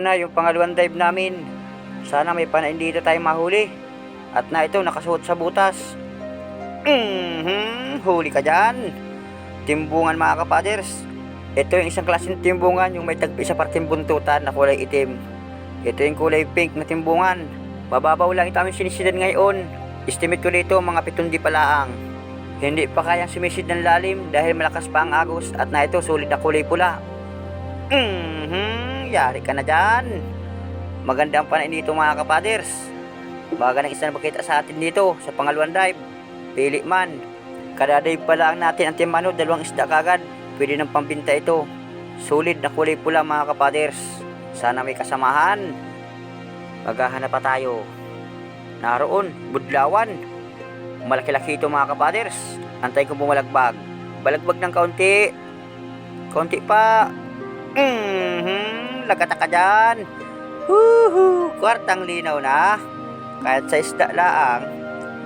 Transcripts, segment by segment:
Ito na yung pangalawang dive namin. Sana may panain dito tayo mahuli. At na ito, nakasuot sa butas. Mhm, huli ka dyan. Timbungan mga kapaders. Ito yung isang klaseng timbungan, yung may tagpi sa parteng buntutan na kulay itim. Ito yung kulay pink na timbungan. Mababaw lang ito aming sinisidan ngayon. Estimate ko dito mga pitong di palaang. Hindi pa kayang sumisid ng lalim dahil malakas pa ang agos at na ito sulit na kulay pula. Mhm, yari ka na dyan. Maganda ang panain dito mga kapaders. Baga ng isa na sa atin dito sa pangalawang dive. Pili man. Kada dive pa lang natin ang timano, dalawang isda kagad. Pwede ng pambinta ito. Sulit na kulay pula mga kapaders. Sana may kasamahan. Maghahanap pa tayo. Naroon, budlawan. Malaki-laki ito mga kapaders. Antay ko bumalagbag. Balagbag ng kaunti. Kaunti pa. Mhm, lagata ka dyan. Huhu, kwartang linaw na. Kahit sa isda laang,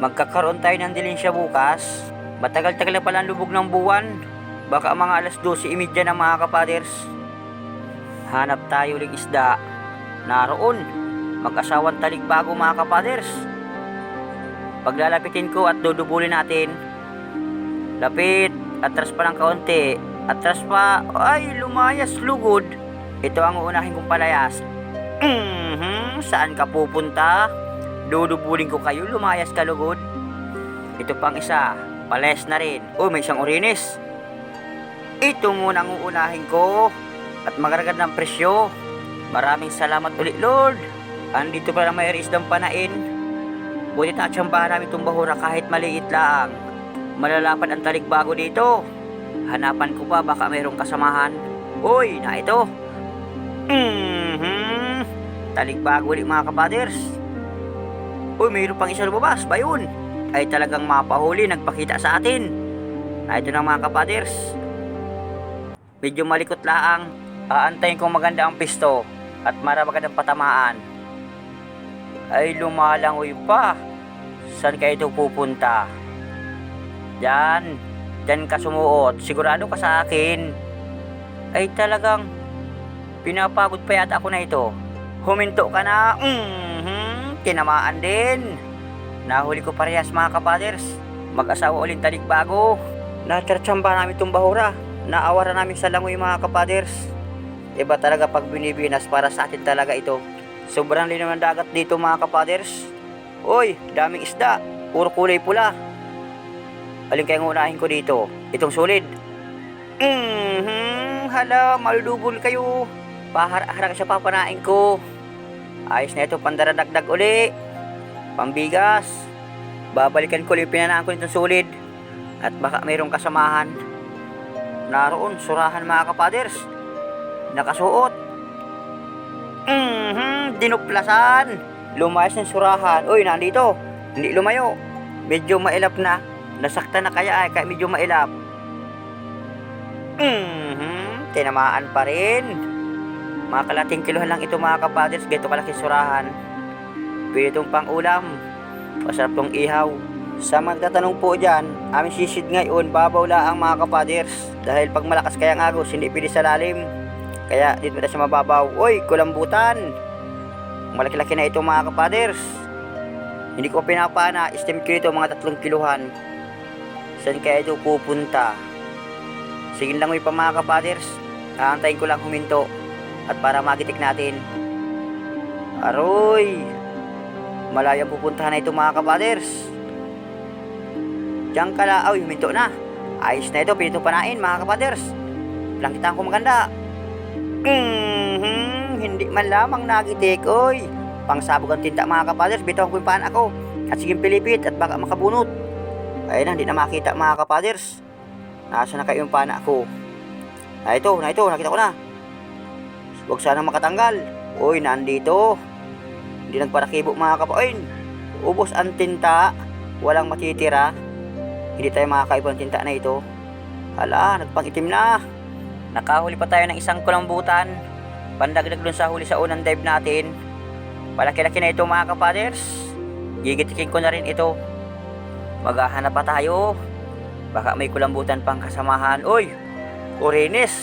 magkakaroon tayo ng dilensya bukas. Matagal-tagal na pala ang lubog ng buwan. Baka mga alas 12.30 na mga kapaders. Hanap tayo ng isda. Naroon, mag-asawang talikbago mga kapaders. Paglalapitin ko at dudubulin natin. Lapit, atras pa ng kaunti. Atras pa, ay lumayas lugod. Ito ang uunahin kong palayas. Mhm, saan ka pupunta? Dudubulin ko kayo, lumayas ka lugod. Ito pang isa, palayas na rin. Oh, may isang orinis. Ito muna ang uunahin ko. At magaragad ng presyo. Maraming salamat ulit, Lord. Andito pala may isdang panain. Buti na tsambahan namin itong bahura kahit maliit lang. Malalapad ang talikbago dito. Hanapan ko pa baka mayroong kasamahan. Uy, na ito. Mhm. Talikbago ulit mga kapaders. Uy, mayroon pang isa lumabas. Ba yun? Ay talagang mapahuli, nagpakita sa atin. Na ito na mga kapaders. Medyo malikot laang. Aantayin kong maganda ang pisto at maramagan ang patamaan. Ay lumalangoy pa. Saan kayo ito pupunta? Diyan. Diyan ka sumuot. Sigurado ka sa akin. Ay talagang pinapagod pa yata ako na ito. Huminto ka na. Mhm. Tinamaan din. Nahuli ko parehas mga kapaders. Mag-asawa ulit talikbago. Natsartsamba namin itong bahura. Naawara namin sa langoy mga kapaders. Iba talaga pag binibinas para sa atin talaga ito. Sobrang linaw ng dagat dito mga kapaders. Uy, daming isda. Puro kulay pula. Alin kayang unahin ko dito? Itong solid. Mhm, hala, malulubol kayo. Pahara-hara ka sa papanain ko. Ayos na ito, pandaradagdag uli. Pambigas. Babalikan ko yung pinanaan ko nitong solid. At baka mayroong kasamahan. Naroon, surahan mga kapaders. Nakasuot. Mhm, dinuplasan. Lumayas ng surahan. Uy, nandito. Hindi lumayo. Medyo mailap na. Nasakta na kaya ay kaya medyo mailap. Mhm, tinamaan pa rin. Mga kalating kilohan lang ito mga kapaders. Ganito kalaki surahan. Pwede itong pang ulam. Masarap tong ihaw. Sa magtatanong po dyan, aming sisid ngayon, babaw lang mga kapaders. Dahil pag malakas kaya ang agos, hindi pwede sa lalim. Kaya dito na siya mababaw. Uy, kulambutan! Malaki-laki na ito mga kapaders. Hindi ko pinapana, estimate ko ito mga tatlong kiluhan. Saan kaya ito pupunta? Sige lang pa mga kapaders. Aantayin ko lang huminto. At para magitik natin. Aroy! Malayo ang pupuntahan na ito mga kapaders. Diyan ka la, ay huminto na. Ayos na ito, pinito panain mga kapaders. Langkitan ko maganda. Mhm, hindi man lamang nagitik, oy. Pangsabog ang tinta mga kapaders, bitaw ko paan ako. At sige pilipit at baka makabunot. Ayun na, hindi na makita mga kapaders. Nasa na kayo yung pana ko. Na ito, na ito, nakita ko na. Huwag sanang makatanggal. Uy, nandito. Hindi nagparakibo mga kapain. Ubos ang tinta. Walang matitira. Hindi tayo makakaiba ng tinta na ito. Hala, nagpangitim na. Nakahuli pa tayo ng isang kulambutan. Pandagdag dun sa huli sa unang dive natin. Malaki-laki na ito mga kapaders. Gigitikin ko na rin ito. Maghahanap pa tayo. Baka may kulambutan pang kasamahan. Uy! Orines!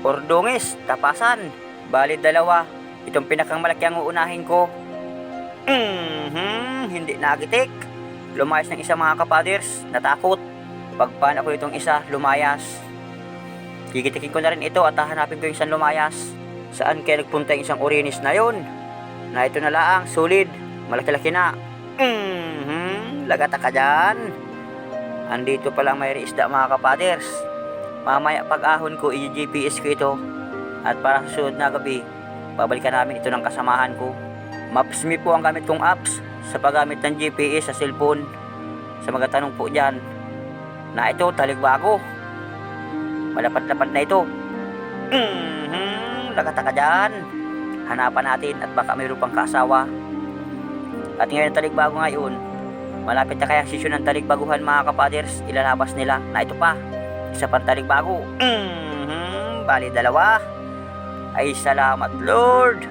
Ordongis! Tapasan! Bali dalawa. Itong pinakang malaki ang uunahin ko. Mhm, hindi nagitik. Lumayas ng isa mga kapaders, natakot. Pagpan ako itong isa, lumayas. Gigitikin ko na rin ito at hahanapin ko yung isang lumayas. Saan kaya nagpunta yung isang orinis na yon? Na ito na laang, solid, malaki-laki na. Mhm, lagata ka dyan. Andito pala may isda mga kapaders. Mamaya pag-ahon ko, i-GPS ko ito. At para sa susunod na gabi, babalikan namin ito ng kasamahan ko. Maps.me po ang gamit kong apps sa paggamit ng GPS sa cellphone. Sa mga tanong po dyan, na ito taligbago. Malapat-lapat na ito. Mhm, lagata ka dyan. Hanapan natin at baka mayroon pang kasawa. At ngayon taligbago ngayon, malapit na kaya ang sesyon ng taligbaguhan mga kapaders, ilalabas nila na ito pa, isa pang taligbago. Mhm, bali dalawa. Ay salamat Lord.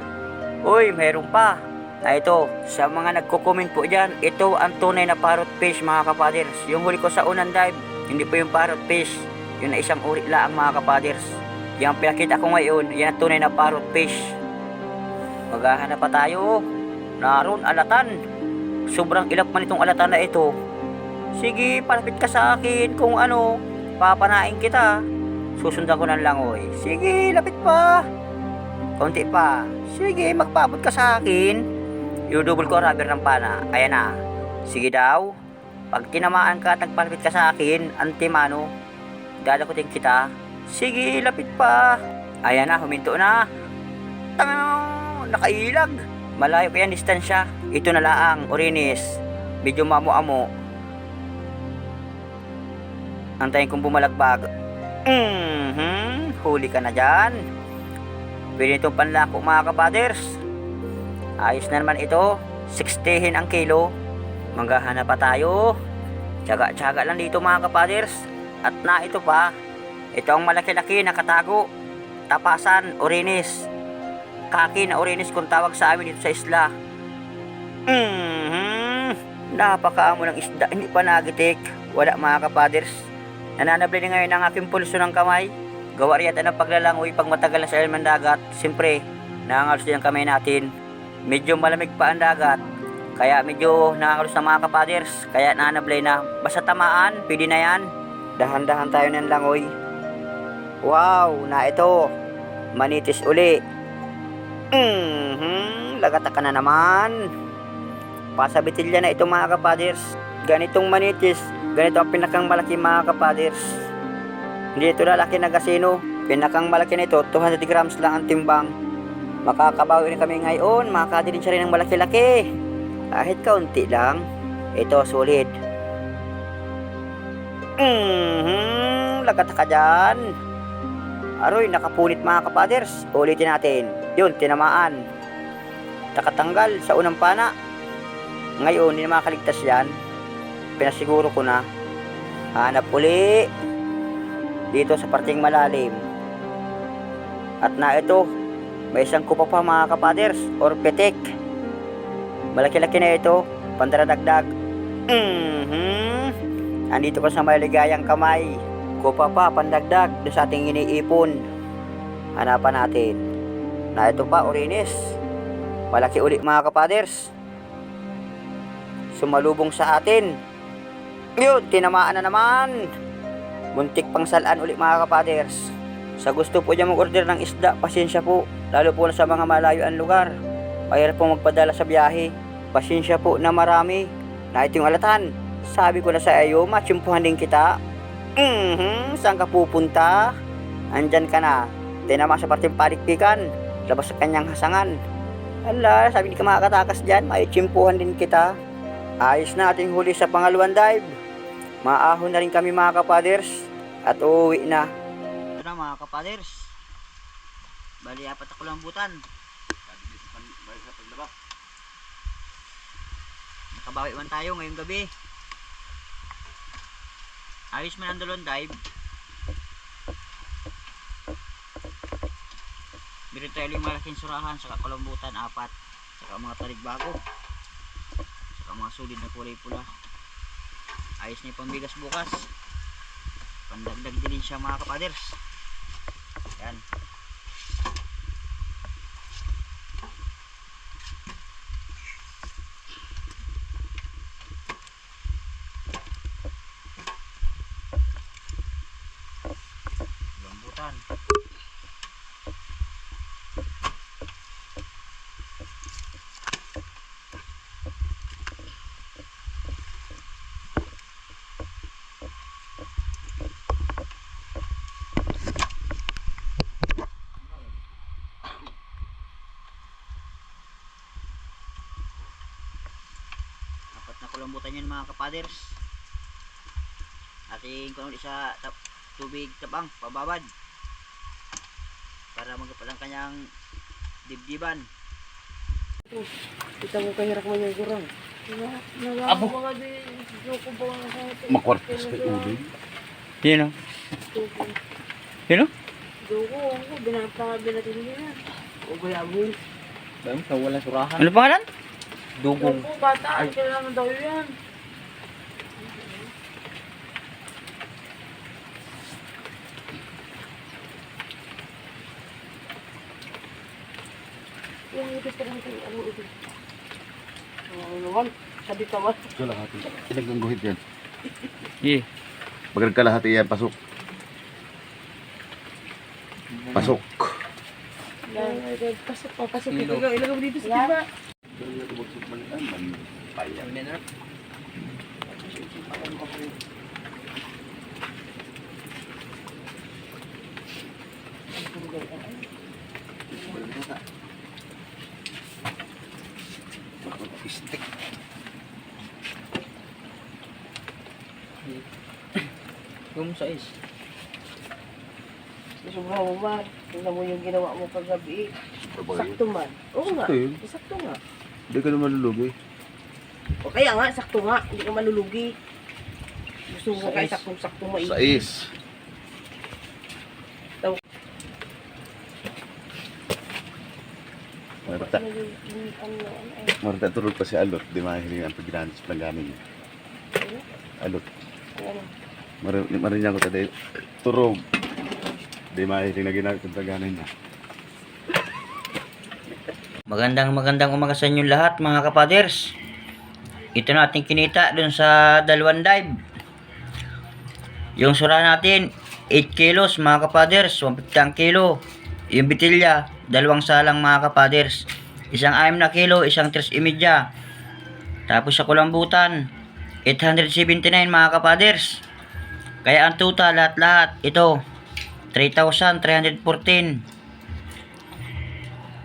Uy, mayroon pa. Na ito, sa mga nagko-comment po dyan, ito ang tunay na parrot fish mga kapaders. Yung huli ko sa unang dive, hindi po yung parrot fish. Yun na isang uri lang mga kapaders. Yung pinakita ko ngayon, yan ang tunay na parrot fish. Maghahanap pa tayo. Naroon, alatan. Sobrang ilap man itong alatan na ito. Sige, palapit ka sa akin kung ano, papanain kita. Susundan ko ng langoy. Sige, lapit pa. Konti pa. Sige, magpabot ka sa akin. Idudubol ko ang rubber ng pana. Ayan na. Sige daw. Pag tinamaan ka at nagpalapit ka sa akin, antimano, dadakutin kita. Sige, lapit pa. Ayan na, huminto na. Tang, nakailag. Malayo kaya distansya. Ito na laang, orinis. Medyo mamo-amo. Antayin kong bumalagbag. Mhm, huli ka na dyan. Itong panlako mga kapaders. Ayos na naman ito. 60 ang kilo. Manggahanap pa tayo. Tsaga-tsaga lang dito mga kapaders. At na ito pa. Ito ang malaki-laki na katago. Tapasan, orinis. Kaki na orinis kung tawag sa amin dito sa isla. Mhm. Napakaamo ng isda. Hindi pa nagitik. Wala mga kapaders. Nananabli na ngayon ang aking pulso ng kamay. Gawa rin yata ng paglalangoy pag matagal na sa ilalim dagat. Siyempre, nangangalos din ang kamay natin. Medyo malamig pa ang dagat. Kaya medyo nangangalos na mga kapaders. Kaya nananablay na. Basta tamaan, pwede na yan. Dahan-dahan tayo ng langoy. Wow, na ito. Manitis uli. Mhm, lagata ka na naman. Pasabitilya na ito mga kapaders. Ganitong manitis, ganito ang pinakang malaki mga kapaders. Hindi ito lalaki na gasino. Pinakang malaki nito, 200 grams lang ang timbang. Makakabawi rin kami ngayon, makakadi din siya rin ng malaki-laki. Kahit kaunti lang, ito solid. Mhm, lagat ka dyan. Aroy, nakapunit mga kapaders. Ulitin natin. Yun, tinamaan. Nakatanggal sa unang pana. Ngayon, hindi na makakaligtas yan. Pinasiguro ko na. Hanap uli. Dito sa parting malalim. At na ito, may isang kupa pa mga kapaders or petek. Malaki-laki na ito, pandaradagdag. Mhm. Andito ko sa maligayang kamay. Kupa pa, pandagdag sa ating iniipon. Hanapan natin. Na ito pa, orinis. Malaki uli mga kapaders. Sumalubong sa atin. Yun, tinamaan na naman. Muntik pang salaan uli mga kapaders. Sa gusto po niya mag-order ng isda, pasensya po. Lalo po sa mga malayo ang lugar. Mahirap po magpadala sa biyahe. Pasensya po na marami. Na ito yung alatan. Sabi ko na sa iyo, matsimpuhan din kita. Mhm, saan ka pupunta? Andyan ka na. Tinama sa parteng palikpikan. Labas sa kanyang hasangan. Ala, sabi hindi ka makakatakas dyan. May tsimpuhan din kita. Ayos na ating huli sa pangalawang dive. Maahon na rin kami mga kapaders. At uuwi na. Ito na mga kapaders. Bali, apat ako lang butan. Nakabawi man tayo ngayong gabi. Ayos man ang dalawang dive. Meron tayo yung malaking surahan, saka kalambutan, apat. Saka mga talig bago. Saka mga solid na kulay pula. Ayos na yung bukas. Pandagdag din siya mga kapaders. Yan. butan. apat na kulambutan yan mga kapaders ating kuno sa tap, tubig tabang pababad para magapalang kanyang dibdiban Kita mo kahirap mo yung gurang. Abo. Makwartas kay ulo. yun o yun o Joko, ako, binata, binatin niya. O bayabong. Dahil sa wala surahan. ano pangalan? Dugong. Joko, bata, kailangan daw yan. Yung ito pa rin ito, ano ito? Ano naman, sabi ka ba? Kalahati. Ilagang guhit yan. yeah. Pag kalahati yan, pasok. Pasok. Pasok pa, pasok. Sino? Ilagay ilagay mo dito sa tiba. Pistik. yung size Sobrang mo man. Tingnan mo yung ginawa mo kagabi. Sakto man. Oo nga. Sakto nga. Hindi ka naman lulugi. O kaya nga, sakto nga. Hindi ka malulugi. Gusto mo kaya is. saktong-sakto mo. Sa is. Marta. Marta turog pa si Alot. Di mahiling ang pagginaan sa planggani niya. Alot. Mar- Marinya ko tadi turog. Di mahiling na ginagawa sa planggani niya. Magandang magandang umaga sa inyo lahat mga kapaders. Ito na ating kinita dun sa dalawang dive. Yung sura natin, 8 kilos mga kapaders, 150 ang kilo. Yung bitilya, dalawang salang mga kapaders. Isang 6 na kilo, isang 3 imidya. Tapos sa kulambutan, 879 mga kapaders. Kaya ang total lahat-lahat, ito, 3,314.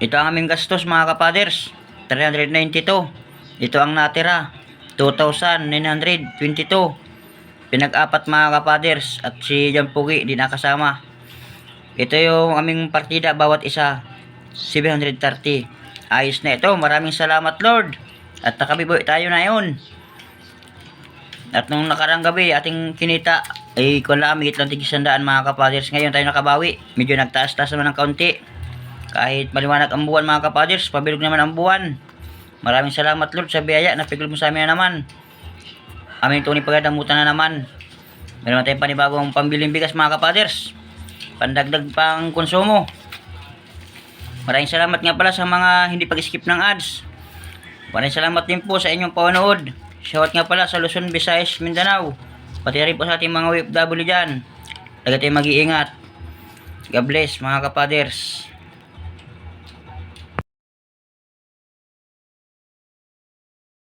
Ito ang aming gastos mga kapaders. 392. Ito ang natira. 2,922. Pinag-apat mga kapaders. At si Jan Pugi di nakasama. Ito yung aming partida bawat isa. 730. Ayos na ito. Maraming salamat Lord. At nakabiboy tayo na yun. At nung nakarang gabi, ating kinita, ay kung lang amigit lang tigisandaan mga kapaders. Ngayon tayo nakabawi. Medyo nagtaas-taas naman ng kaunti. Kahit maliwanag ang buwan mga kapaders, pabilog naman ang buwan. Maraming salamat Lord sa biyaya na pigil mo sa amin na naman. Aming tunay pagdadamutan na naman. Meron tayong panibagong pambiling bigas mga kapaders. Pandagdag pang konsumo. Maraming salamat nga pala sa mga hindi pag-skip ng ads. Maraming salamat din po sa inyong panonood. Shout nga pala sa Luzon, Visayas, Mindanao. Pati rin po sa ating mga OFW dyan. Lagi tayong mag-iingat. God bless mga kapaders.